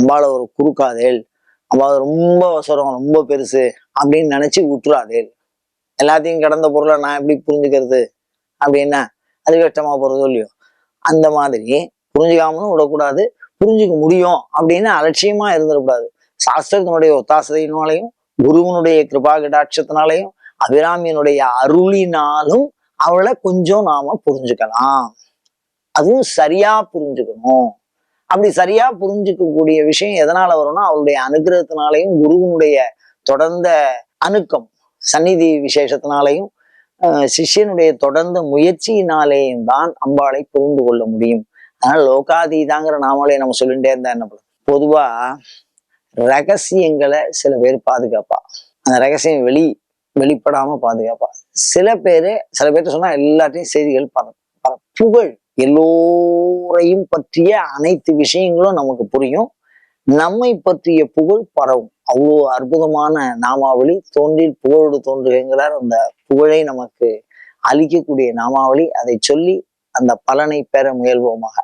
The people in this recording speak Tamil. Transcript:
அம்பால ஒரு குறுக்காதேல் அம்பாள் ரொம்ப அவசரம் ரொம்ப பெருசு அப்படின்னு நினைச்சு விட்டுறாதேல் எல்லாத்தையும் கடந்த பொருளை நான் எப்படி புரிஞ்சுக்கிறது? அப்படின்னா அது கஷ்டமா போறதோ இல்லையோ. அந்த மாதிரி புரிஞ்சுக்காமலும் விடக்கூடாது. புரிஞ்சுக்க முடியும் அப்படின்னு அலட்சியமா இருந்துடக்கூடாது. சாஸ்திரத்தினுடைய ஒத்தாசதையினாலையும் குருவனுடைய கிருபா கடாட்சத்தினாலையும் அபிராமியனுடைய அருளினாலும் அவளை கொஞ்சம் நாம புரிஞ்சுக்கலாம். அதுவும் சரியா புரிஞ்சுக்கணும். அப்படி சரியா புரிஞ்சுக்கக்கூடிய விஷயம் எதனால வரும்னா அவருடைய அனுகிரகத்தினாலையும் குருவனுடைய தொடர்ந்த அணுக்கம் சந்நிதி விசேஷத்தினாலையும் அஹ், சிஷ்யனுடைய தொடர்ந்த முயற்சியினாலேயும் தான் அம்பாளை புரிந்து கொள்ள முடியும். அதனால லோகாதீதாங்கிற நாமளே நம்ம சொல்லிட்டே இருந்தா என்ன பண்ணும்? பொதுவா ரகசியங்களை சில பேர் பாதுகாப்பா. அந்த ரகசியம் வெளி வெளிப்படாம பாதுகாப்பா. சில பேரு சில பேர்ட்ட சொன்னா எல்லாத்தையும் செய்திகள் பர புகழ் புகழ் எல்லோரையும் பற்றிய அனைத்து விஷயங்களும் நமக்கு புரியும். நம்மை பற்றிய புகழ் பரவும். அவ்வளோ அற்புதமான நாமாவளி. தோன்றில் புகழோடு தோன்றுகிறார் அந்த புகழை நமக்கு அளிக்கக்கூடிய நாமாவளி. அதை சொல்லி அந்த பலனை பெற முயல்வோமாக.